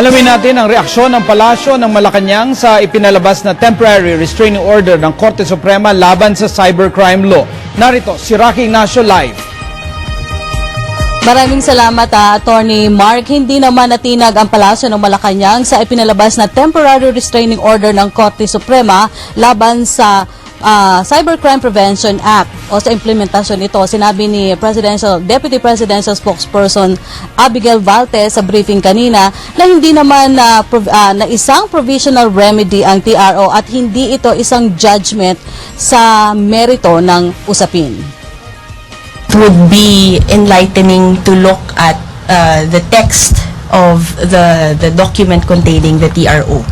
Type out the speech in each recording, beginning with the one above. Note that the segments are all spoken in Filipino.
Alamin natin ang reaksyon ng palasyo ng Malacanang sa ipinalabas na temporary restraining order ng Korte Suprema laban sa cybercrime law. Narito si Rocky Ignacio live. Maraming salamat, ah, Attorney Mark. Hindi naman natinag ang palasyo ng Malacanang sa ipinalabas na temporary restraining order ng Korte Suprema laban sa ah, Cybercrime Prevention Act o sa implementasyon ito. Sinabi ni Presidential Deputy Presidential Spokesperson Abigail Valtes sa briefing kanina na hindi naman na, ah, na isang provisional remedy ang TRO at hindi ito isang judgment sa merito ng usapin. it would be enlightening to look at uh, the text of the the document containing the TRO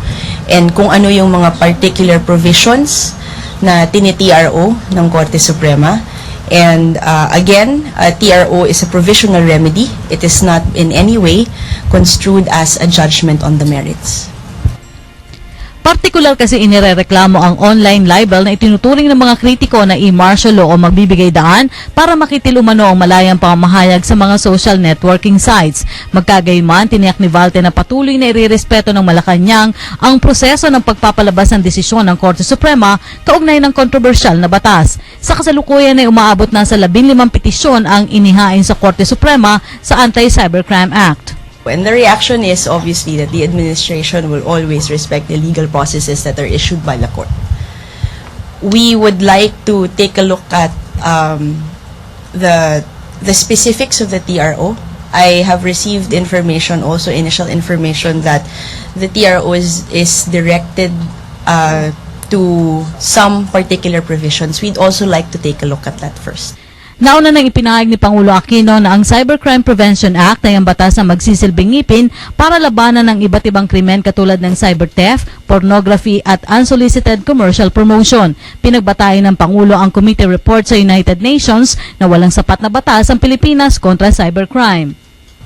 and kung ano yung mga particular provisions na tini-TRO ng Korte Suprema. And uh, again a TRO is a provisional remedy. It is not in any way construed as a judgment on the merits Partikular kasi inirereklamo ang online libel na itinuturing ng mga kritiko na e-martial law o magbibigay daan para makitil umano ang malayang pamamahayag sa mga social networking sites. Magkagayman, tiniyak ni Valte na patuloy na irerespeto ng Malacanang ang proseso ng pagpapalabas ng desisyon ng Korte Suprema kaugnay ng kontrobersyal na batas. Sa kasalukuyan ay umaabot na sa 15 petisyon ang inihain sa Korte Suprema sa Anti-Cybercrime Act. And the reaction is obviously that the administration will always respect the legal processes that are issued by the court. We would like to take a look at um, the the specifics of the TRO. I have received information, also initial information that the TRO is is directed uh, to some particular provisions. We'd also like to take a look at that first. Nauna nang ipinahayag ni Pangulo Aquino na ang Cybercrime Prevention Act ay ang batas na magsisilbing ngipin para labanan ng iba't ibang krimen katulad ng cyber theft, pornography at unsolicited commercial promotion. Pinagbatayan ng Pangulo ang committee report sa United Nations na walang sapat na batas ang Pilipinas kontra cybercrime.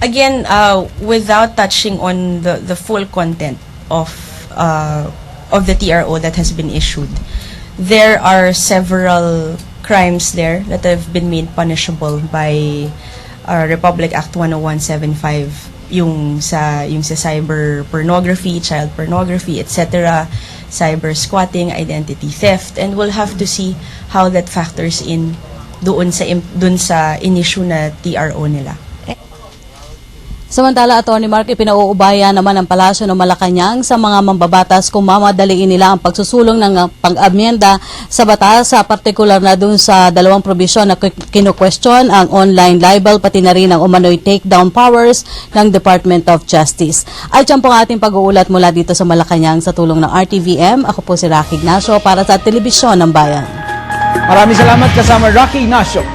again, uh, without touching on the, the full content of uh, of the TRO that has been issued, there are several crimes there that have been made punishable by uh, Republic Act 10175 yung sa yung sa cyber pornography, child pornography, etc., cyber squatting, identity theft, and we'll have to see how that factors in doon sa doon sa in-issue na TRO nila. Samantala, Attorney Mark, ipinauubaya naman ng Palasyo ng Malacanang sa mga mambabatas kung mamadaliin nila ang pagsusulong ng uh, pag-amyenda sa batas, sa partikular na dun sa dalawang probisyon na kinu-question ang online libel, pati na rin ang umano'y takedown powers ng Department of Justice. Ay tiyan po ang ating pag-uulat mula dito sa Malacanang sa tulong ng RTVM. Ako po si Rocky Ignacio para sa Telebisyon ng Bayan. Maraming salamat kasama Rocky Ignacio.